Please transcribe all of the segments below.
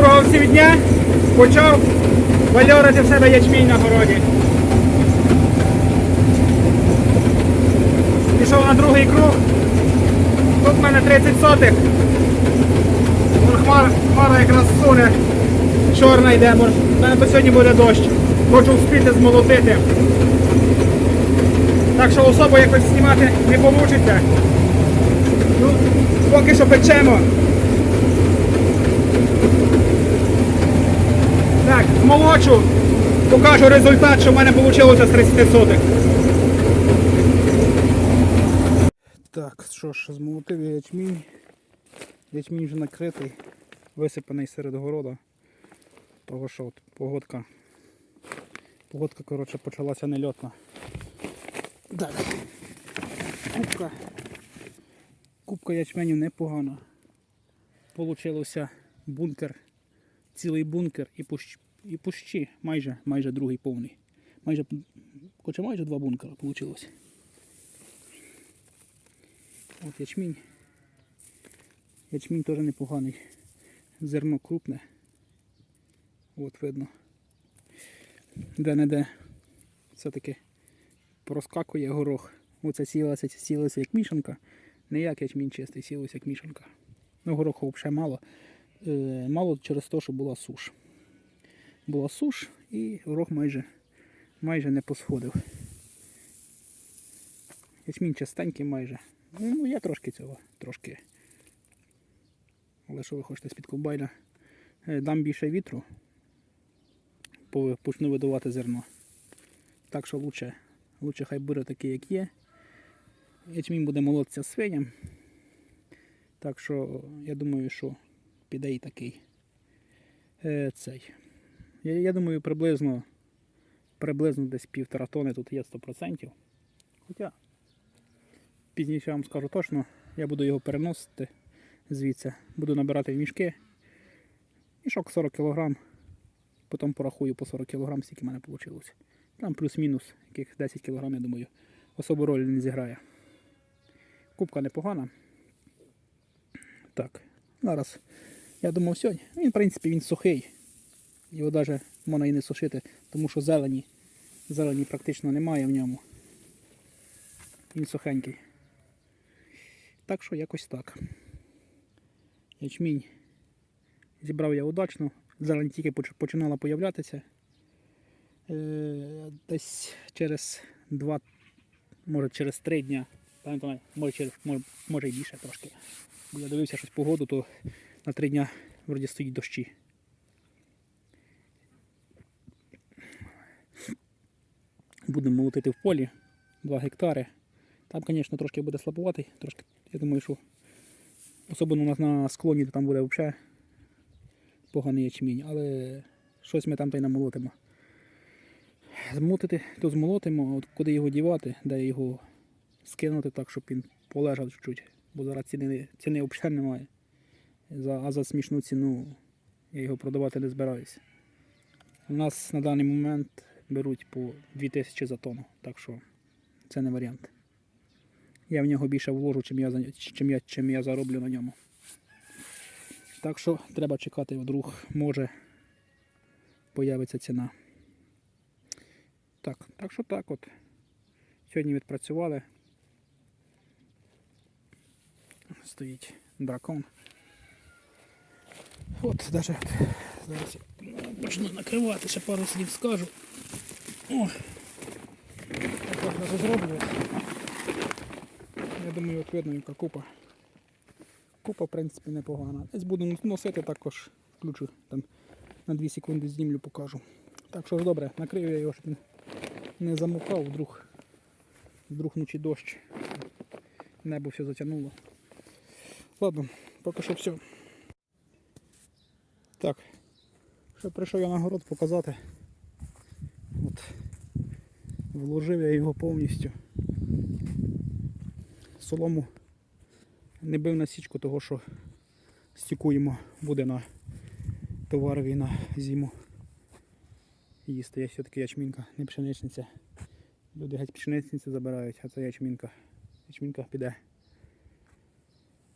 Доброго всім дня! Почав вальорити в себе ячмінь на городі. Пішов на другий круг. Тут в мене 30 сотих. Хмара, хмара якраз суне. Чорна йде, може. В мене то сьогодні буде дощ. Хочу вспіти змолотити. Так що особо якось знімати не вийде. Ну, поки що печемо. Так, молочу. Покажу результат, що в мене вийшло з 30 сотих. Так, що ж, змолотив ячмінь. Ячмінь вже накритий, висипаний серед города. Того що от погодка. Погодка, коротше, почалася нельотна. Так. Кубка. Кубка ячменів непогана. Получилося бункер, цілий бункер і пущ, і пущі, майже, майже другий повний. Майже, хоча майже два бункера вийшло. От ячмінь. Ячмінь теж непоганий. Зерно крупне. От видно. Де-не-де все-таки проскакує горох. Оце сілося, сілося як мішанка. Не як ячмінь чистий, сілося як мішанка. Ну, гороху взагалі мало. Е, мало через те, що була суш. Була суш і горох майже, майже не посходив. Ячмінь чистенький майже. Ну, є трошки цього, трошки. Але що ви хочете з-під ковбайна? Е, Дам більше вітру, по- почну видавати зерно. Так що лучше, лучше хай буде такий, як є. Ячмінь буде молотися свиням. Так що я думаю, що піде і такий. Е, цей. Я, я думаю, приблизно, приблизно десь півтора тони тут є 100%. Хоча пізніше я вам скажу точно, я буду його переносити звідси. Буду набирати мішки. Мішок 40 кг. Потім порахую по 40 кг, скільки в мене вийшло. Там плюс-мінус, яких 10 кг, я думаю, особу ролі не зіграє. Кубка непогана. Так, зараз. Я думав сьогодні. Він, в принципі, він сухий. Його навіть можна і не сушити, тому що зелені, зелені практично немає в ньому. Він сухенький. Так що якось так. Ячмінь зібрав я удачно. Зелень тільки починала появлятися. Е, Десь через два, може через три дня. Може, через, може, може і більше трошки. Я дивився щось погоду, то на три дня вроді стоїть дощі. Будемо молотити в полі 2 гектари. Там, звісно, трошки буде слабуватий, трошки, я думаю, що особливо у нас на склоні там буде взагалі поганий ячмінь, але щось ми там та й намолотимо. Змотити, то змолотимо, а от куди його дівати, де його скинути так, щоб він полежав чуть-чуть. Бо зараз ціни, ціни взагалі немає. А за смішну ціну я його продавати не збираюся. У нас на даний момент беруть по 2000 за тонну, так що це не варіант. Я в нього більше вложу, чим я, чим я, чим я зароблю на ньому. Так що треба чекати, вдруг може появиться ціна. Так, так що так от. Сьогодні відпрацювали. Стоїть дракон. От, даже зараз почну накривати, ще пару слів скажу. О! Так даже зроблю. Я думаю, от видно, яка купа. Купа, в принципі, непогана. Десь буду носити також, включу там на 2 секунди знімлю, покажу. Так що ж добре, накрию я його, щоб він не замокав, вдруг, вдруг вночі дощ. Небо все затягнуло. Ладно, поки що все. Так, що прийшов я на город показати. От, вложив я його повністю. Солому не бив на січку, того що стікуємо, буде на товарові на зиму. Їсти. Я все-таки ячмінка, не пшеничниця. Люди геть пшеницю забирають, а це ячмінка. Ячмінка піде.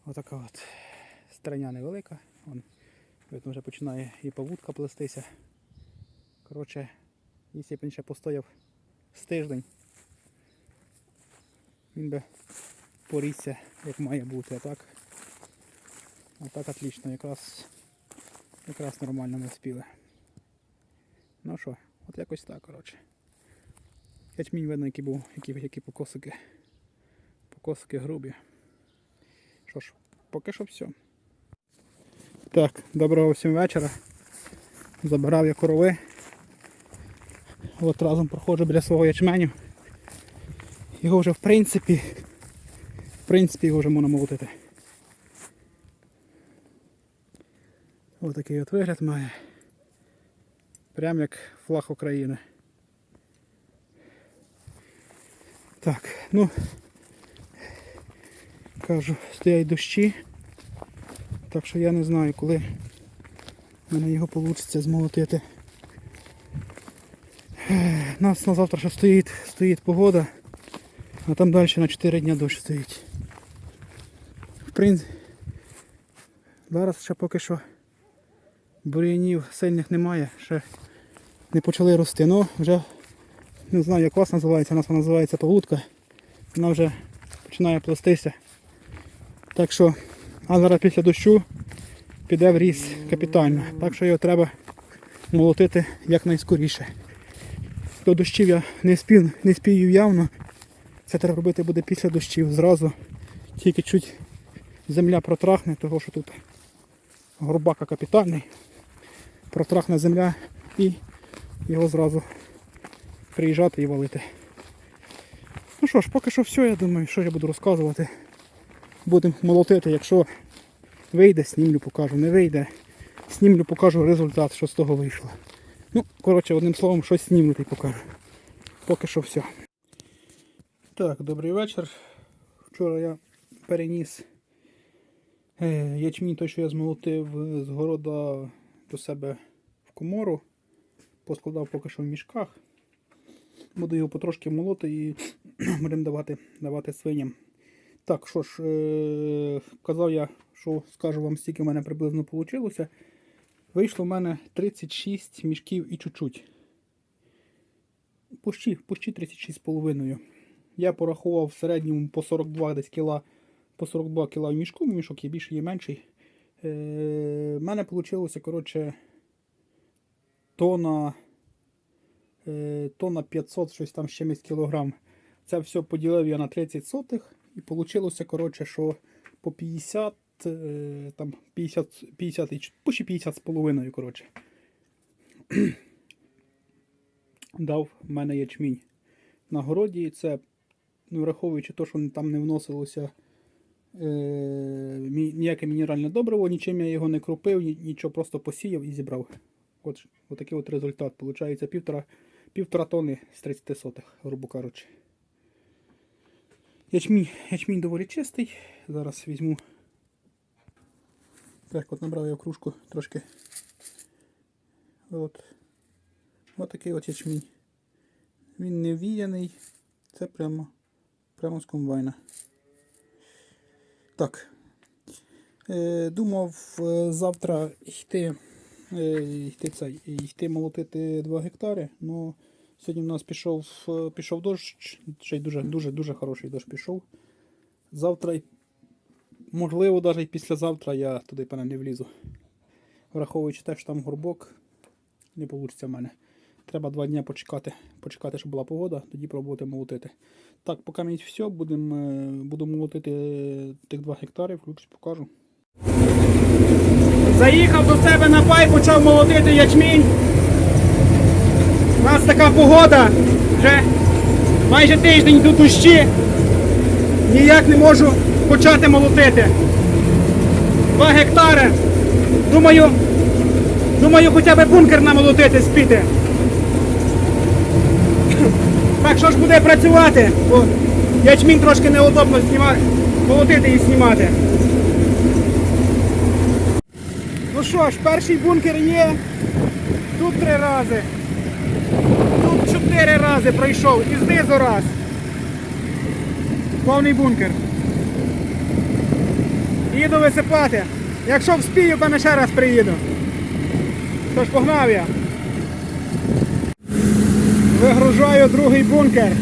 Отака от стороня невелика. Вон Видно, вже починає і павутка плестися. Коротше, якщо б він ще постояв з тиждень, він би порісся, як має бути, а так. А так отлично, якраз, якраз нормально ми спіли. Ну що, от якось так, коротше. Ячмінь видно, які був, які, які покосики. Покосики грубі. Що ж, поки що все. Так, доброго всім вечора. Забирав я корови. От разом проходжу біля свого ячменю. Його вже в принципі, в принципі його вже можна молотити. Ось такий от вигляд має. Прям як флаг України. Так, ну кажу, стоять дощі. Так що я не знаю, коли в мене його вийде змолотити. Ех, Нас на завтра ще стоїть, стоїть погода, а там далі на 4 дні дощ стоїть. В принципі, зараз ще поки що бур'янів сильних немає, ще не почали рости. Ну вже не знаю як у вас називається, у нас вона називається павутка. Вона вже починає плестися. Так що, а зараз після дощу піде в ріс капітально. Так що його треба молотити якнайскоріше. До дощів я не спів, не спію явно. Це треба робити буде після дощів зразу. Тільки чуть земля протрахне, того що тут горбака капітальний. Протрахне земля і його зразу приїжджати і валити. Ну що ж, поки що все, я думаю, що я буду розказувати. Будемо молотити, якщо вийде, снімлю, покажу. Не вийде, снімлю, покажу результат, що з того вийшло. Ну, коротше, одним словом, щось снімлю і покажу. Поки що все. Так, добрий вечір. Вчора я переніс е, ячмінь, той, що я змолотив з города до себе в комору. Поскладав поки що в мішках. Буду його потрошки молоти і будемо давати, давати свиням. Так, що ж, е- казав я, що скажу вам, скільки в мене приблизно вийшло. Вийшло в мене 36 мішків і чуть-чуть. Пущі 36,5. Я порахував в середньому по 42 десь кіла, по 42 кіла в мішку, мішок є більший, є менший. Е- в мене вийшло, коротше, тона, е- тона 500, щось там чимось кілограм. Це все поділив я на 30 сотих. І вийшло, коротше, що по 50, е, там 50, 50 і почти 50 з половиною, коротше. Дав в мене ячмінь на городі. Це, ну, враховуючи те, що там не вносилося е, ніяке мінеральне добриво, нічим я його не кропив, ні- нічого, просто посіяв і зібрав. От, такий от результат. Получається півтора, півтора тони з 30 сотих, грубо кажучи. Ячмінь, ячмінь доволі чистий. Зараз візьму. Так, от набрав я в кружку трошки. От. От такий от ячмінь. Він не віяний. Це прямо, прямо з комбайна. Так. Е, думав е, завтра йти, е, йти, цей, йти молотити 2 гектари, но Сьогодні в нас пішов, е, пішов дощ, ще й дуже, дуже, дуже хороший дощ пішов. Завтра, можливо, навіть післязавтра я туди певне не влізу. Враховуючи те, що там горбок, не вийде в мене. Треба два дні почекати, почекати, щоб була погода, тоді пробувати молотити. Так, поки мені все, будем, е, буду молотити е, тих 2 гектари, включу, покажу. Заїхав до себе на пай, почав молотити ячмінь. Нас така погода, вже майже тиждень йдуть дощі. Ніяк не можу почати молотити. Два гектари. Думаю, думаю, хоча б бункер намолотити спіти. Так що ж буде працювати? Бо ячмінь трошки неудобно знімати, молотити і знімати. Ну що ж, перший бункер є. Тут три рази. Чотири рази пройшов і знизу раз. Повний бункер. Їду висипати. Якщо вспію, то не ще раз приїду. Тож погнав я. Вигружаю другий бункер.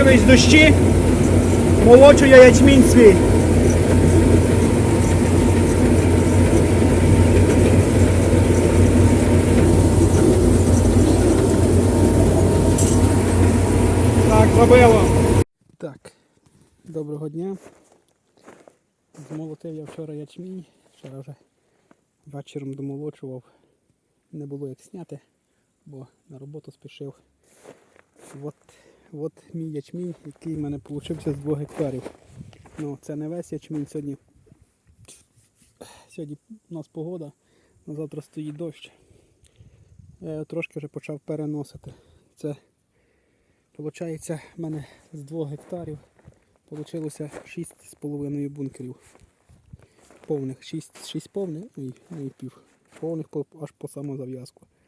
В дощі. Молочу я ячмінь свій. Так, забило. Так, доброго дня. Змолотив я вчора ячмінь, вчора вже вечором домолочував. Не було як зняти, бо на роботу спішив. От, от мій ячмінь, який в мене вийшов з 2 гектарів. Ну, це не весь ячмінь сьогодні. Сьогодні у нас погода, на завтра стоїть дощ. Я його трошки вже почав переносити. Це виходить в мене з 2 гектарів вийшло 6,5 бункерів. Повних, 6, 6 повних ну і, ну пів. Повних аж по саму зав'язку. Е,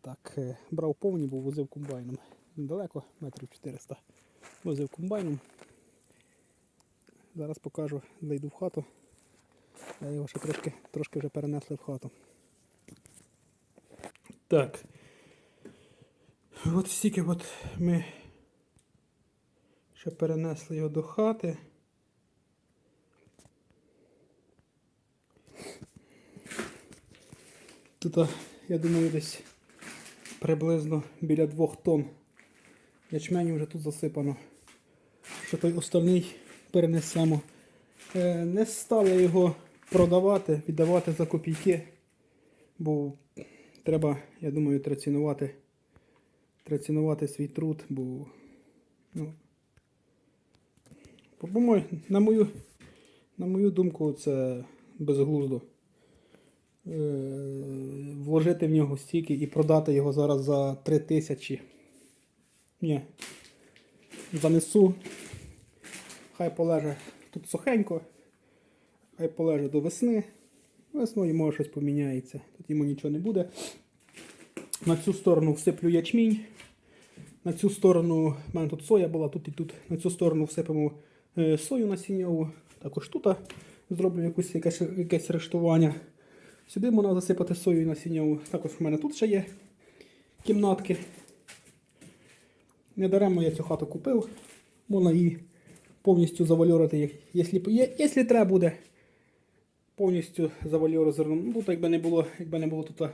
так, е, брав повні, бо возив комбайном. Недалеко, метрів 400. Возив комбайном. Зараз покажу, зайду в хату. Я його ще трошки, трошки вже перенесли в хату. Так. От стільки от ми ще перенесли його до хати. Тут, я думаю, десь приблизно біля двох тонн ячменю вже тут засипано. Що той остальний перенесемо. Е, не стали його продавати, віддавати за копійки, бо треба, я думаю, треба цінувати, треба цінувати свій труд, бо ну, на мою, на мою думку, це безглуздо вложити в нього стільки і продати його зараз за 3 тисячі. Ні. Занесу. Хай полеже тут сухенько. Хай полеже до весни. Весною може щось поміняється. Тут йому нічого не буде. На цю сторону всиплю ячмінь. На цю сторону, в мене тут соя була, тут і тут. На цю сторону всипемо е, сою насінньову. Також тут зроблю якусь, якесь, якесь рештування. Сюди можна засипати сою і насінньову. Також в мене тут ще є кімнатки. Недаремно я цю хату купив. Можна її повністю завальорити, якщо, треба буде. Повністю завальору зерном. Ну, якби не було, якби не було тут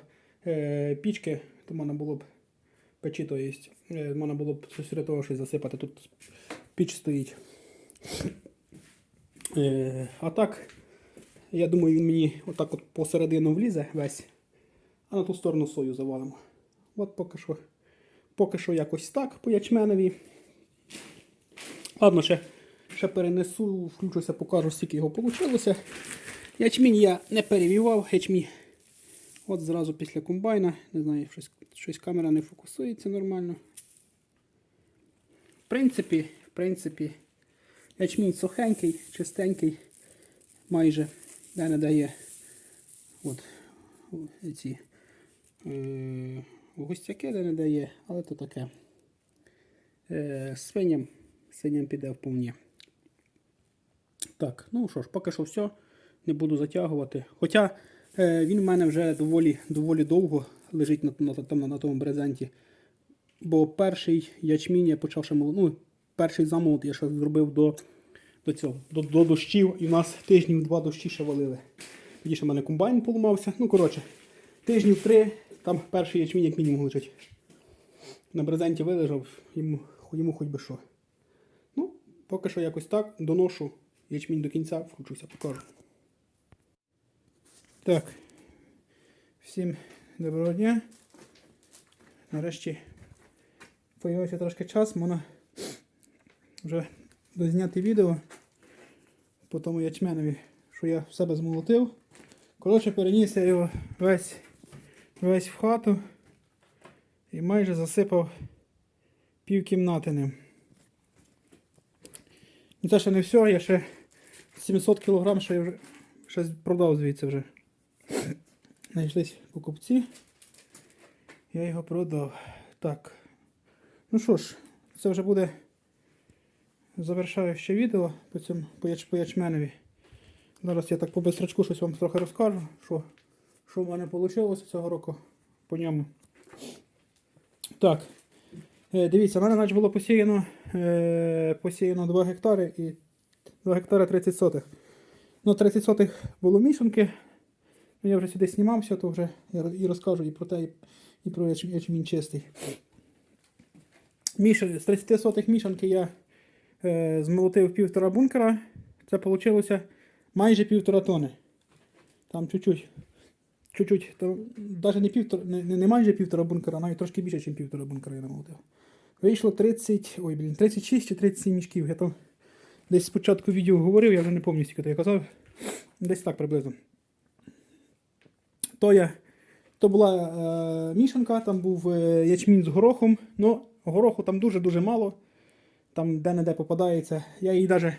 е, пічки, то можна було б печі, то є. Е, можна було б щось рятого щось засипати. Тут піч стоїть. Е, а так, я думаю, він мені отак от посередину влізе весь, а на ту сторону сою завалимо. От поки що, поки що якось так по ячменові. Ладно, ще, ще перенесу, включуся, покажу, скільки його вийшло. Ячмінь я не перевівав, ячмінь. От зразу після комбайна. Не знаю, щось, щось камера не фокусується нормально. В принципі, в принципі, ячмінь сухенький, чистенький, майже де не дає. От ці е, густяки де не дає, але то таке. Е, свиням, свиням піде вповні. Так, ну що ж, поки що все. Не буду затягувати. Хоча е, він в мене вже доволі, доволі довго лежить на, на, там, на, на тому брезенті. Бо перший ячмінь я почав ще ну, перший замолот я ще зробив до, до цього, до, до дощів, і в нас тижнів два дощі ще валили. Тоді ще в мене комбайн поламався. Ну, коротше, тижнів три, там перший ячмінь як мінімум лежить. На брезенті вилежав, йому, йому хоч би що. Ну, поки що якось так, доношу ячмінь до кінця, включуся, покажу. Так. Всім доброго дня. Нарешті появився трошки час, можна вже дозняти відео по тому ячменові, що я в себе змолотив. Коротше, переніс я його весь, весь в хату і майже засипав пів кімнати ним. І це ще не все, я ще 700 кг ще, я вже, ще продав звідси вже. Знайшлись покупці. Я його продав. Так. Ну що ж, це вже буде завершаюче відео по цьому по, яч, по ячменеві. Зараз я так по бистрочку щось вам трохи розкажу, що, що в мене вийшло цього року по ньому. Так. Е, дивіться, в мене наче було посіяно, е, посіяно 2 гектари і 2 гектари 30 сотих. Ну, 30 сотих було мішанки. Ну, я вже сюди знімався, то вже і розкажу і про те, і, про яч- ячмінь чистий. Міш... З 30 сотих мішанки я змолотив півтора бункера. Це вийшло майже півтора тони. Там чуть-чуть. Чуть-чуть. Там, навіть не, півтора, не, не, майже півтора бункера, навіть трошки більше, ніж півтора бункера я намолотив. Вийшло 30, ой, блін, 36 чи 37 мішків. Я там десь спочатку відео говорив, я вже не пам'ятаю, скільки то я казав. Десь так приблизно. То, я, то була е, мішанка, там був е, ячмінь з горохом. Ну, гороху там дуже-дуже мало. Там де-не-де попадається. Я її навіть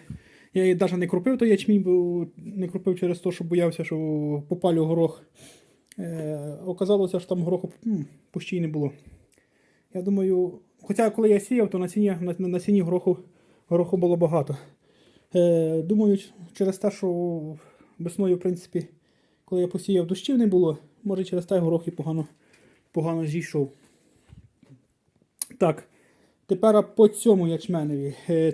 я її навіть не крупив той ячмінь, бо не крупив через те, що боявся, що попалю горох. Е, оказалося, що там гороху пущій не було. Я думаю, хоча коли я сіяв, то на сіні, на, на сіні гороху, гороху було багато. Е, думаю, через те, що весною, в принципі, коли я посіяв, дощів не було, може через те горох і погано, погано зійшов. Так, тепер по цьому ячменеві. Е,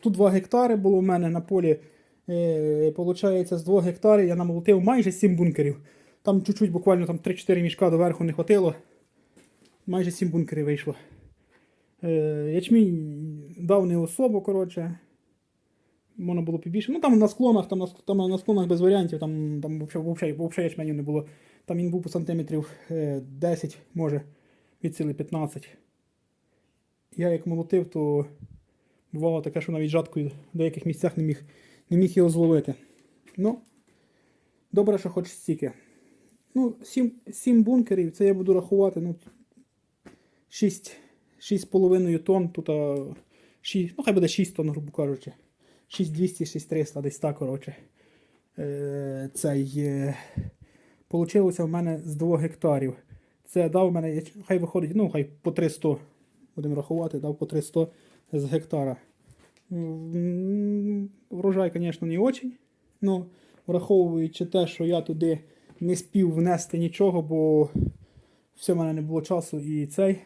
Тут 2 гектари було в мене на полі. Е, Получається, з 2 гектарів я намолотив майже 7 бункерів. Там чуть-чуть буквально там 3-4 мішка доверху не хватило. Майже 7 бункерів вийшло. Е, ячмінь дав не особо, коротше. Можна було побільше. Ну там на склонах, там на, там на склонах без варіантів, там, там взагалі, ячменю не було. Там він був по сантиметрів е, 10, може, від сили 15. Я як молотив, то бувало таке, що навіть жаткою в деяких місцях не міг, не міг його зловити. Ну, добре, що хоч стільки. Ну, 7, 7 бункерів, це я буду рахувати. Ну, 6, 6,5 тонн, тут 6, ну хай буде 6 тонн, грубо кажучи. 6200, 6300, десь так, коротше. Е, цей, е, получилося в мене з 2 гектарів. Це дав мене, хай виходить, ну хай по 300, будемо рахувати, дав по 300 з гектара. Врожай, звісно, не очень. Ну, враховуючи те, що я туди не спів внести нічого, бо все в мене не було часу і цей.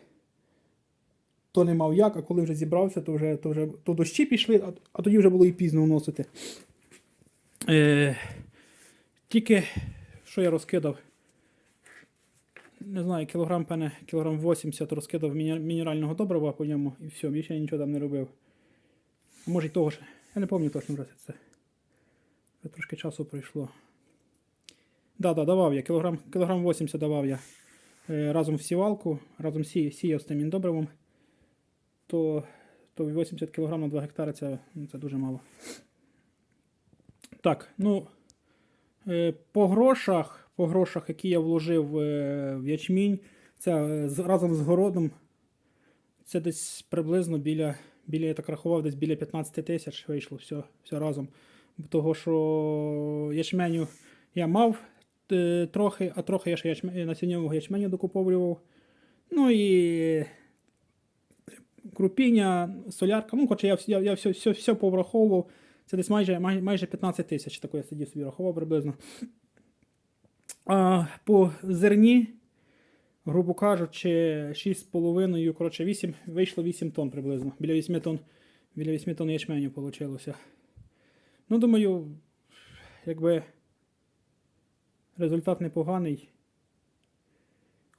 То не мав як, а коли вже зібрався, то вже, то вже то дощі пішли, а, а тоді вже було і пізно вносити. Е, тільки що я розкидав, не знаю, кілограм пене, кілограм 80 розкидав мінерального добрива по ньому і все, більше я нічого там не робив. А може й того ж. Я не пам'ятаю точно вже це. Трошки часу пройшло. Да, да, давав я. Кілограм, кілограм 80 давав я е, разом в сівалку, разом сі, сіяв з тим індобривом. То, то 80 кг на 2 гектари це, це дуже мало. Так, ну. Е, По грошах, по грошах, які я вложив е, в ячмінь, це е, разом з городом, це десь приблизно біля, біля я так рахував, десь біля 15 тисяч вийшло все, все разом. Того, що ячменю я мав е, трохи, а трохи я ще ячме, насіннєвого ячменю докуповлював. Ну і крупіння, солярка. Ну, хоча я, я, я все, все, все повраховував. Це десь майже, майже, майже 15 тисяч, таку я сидів собі рахував приблизно. По зерні, грубо кажучи, 6,5, коротше, 8, вийшло 8 тонн приблизно. Біля 8 тонн, біля 8 тонн ячменю вийшло. Ну, думаю, якби результат непоганий.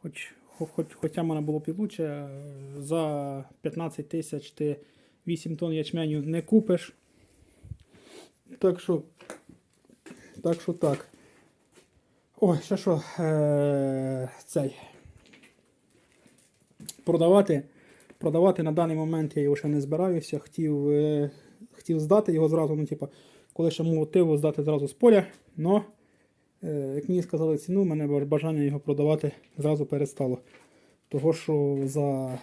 Хоч, хоч, хоча можна було б за 15 тисяч ти 8 тонн ячменю не купиш. Так що. Так що так. Ой, ще що. Е, цей. Продавати. Продавати на даний момент я його ще не збираюся. Хотів, е, хотів здати його зразу, ну, типу, коли ще молотив, здати зразу з поля. Но, е, як мені сказали ціну, мене бажання його продавати зразу перестало. Того, що за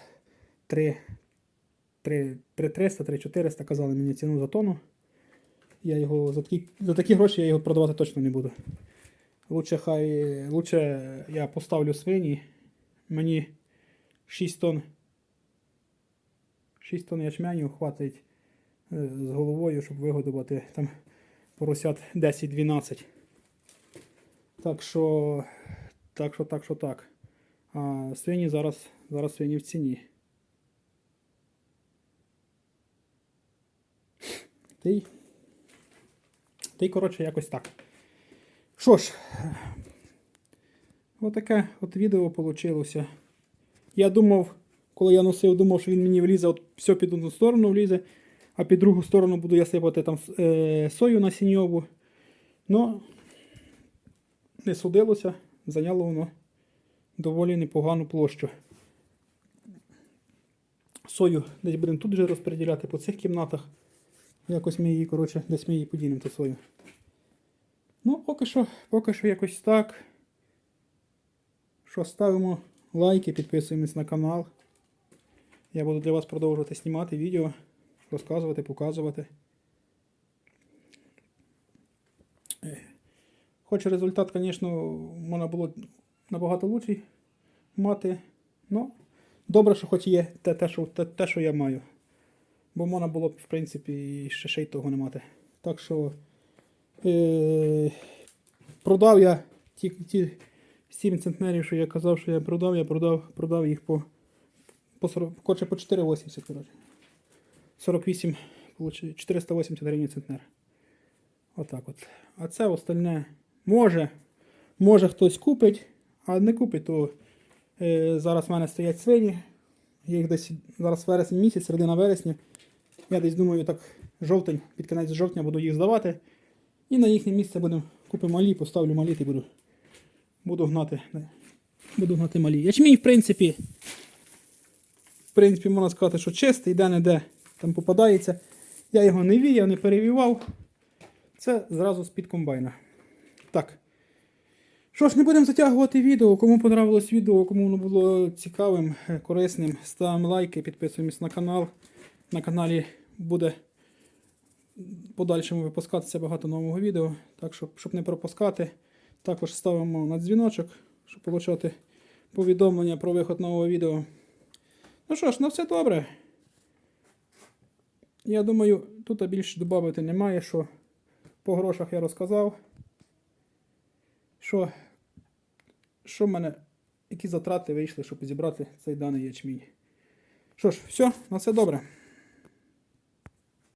3, 3, 3 300, 3 400 казали мені ціну за тонну. я його за такі, за такі гроші я його продавати точно не буду. Лучше хай. Лучше я поставлю свині. Мені 6 тонн. 6 тонн ячменю хватить е, з головою, щоб вигодувати там поросят 10-12. Так що. Так що, так що так. А свині зараз, зараз свині в ціні. Та й коротше, якось так. Що ж, отаке от відео вийшло. Я думав, коли я носив, думав, що він мені влізе, от все під одну сторону влізе, а під другу сторону буду я сипати там е, сою насінньову. Ну, не судилося, зайняло воно доволі непогану площу. Сою десь будемо тут вже розподіляти по цих кімнатах. Якось ми її, коротше, десь ми її подінемо ту свою. Ну, поки що, поки що якось так. Що ставимо лайки, підписуємось на канал. Я буду для вас продовжувати знімати відео, розказувати, показувати. Хоч результат, звісно, можна було набагато лучший мати. Ну, добре, що хоч є те, те, що, те, те, що я маю. Бо можна було б, в принципі, ще, ще й того не мати. Так що е, продав я ті, ті 7 центнерів, що я казав, що я продав, я продав, продав їх по, по, 40, коротше, по 4,80, коротше. 48, 480 гривень центнер. Отак от. А це остальне може, може хтось купить, а не купить, то е, зараз в мене стоять свині. Я їх десь зараз вересень місяць, середина вересня. Я десь думаю, так жовтень, під кінець жовтня буду їх здавати. І на їхнє місце будемо купимо малі, поставлю малі і буду, буду гнати. Буду гнати малі. Ячмінь, в принципі, в принципі, можна сказати, що чистий, де-не-де там попадається. Я його не віяв, не перевівав. Це зразу з-під комбайна. Так. Що ж, не будемо затягувати відео. Кому понравилось відео, кому воно було цікавим, е, корисним, ставимо лайки, підписуємось на канал. На каналі буде подальшому випускатися багато нового відео. Так що, щоб не пропускати, також ставимо на дзвіночок, щоб отримати повідомлення про виход нового відео. Ну що ж, на все добре. Я думаю, тут більше додати немає, що по грошах я розказав. Що, що в мене, які затрати вийшли, щоб зібрати цей даний ячмінь. Що ж, все, на все добре.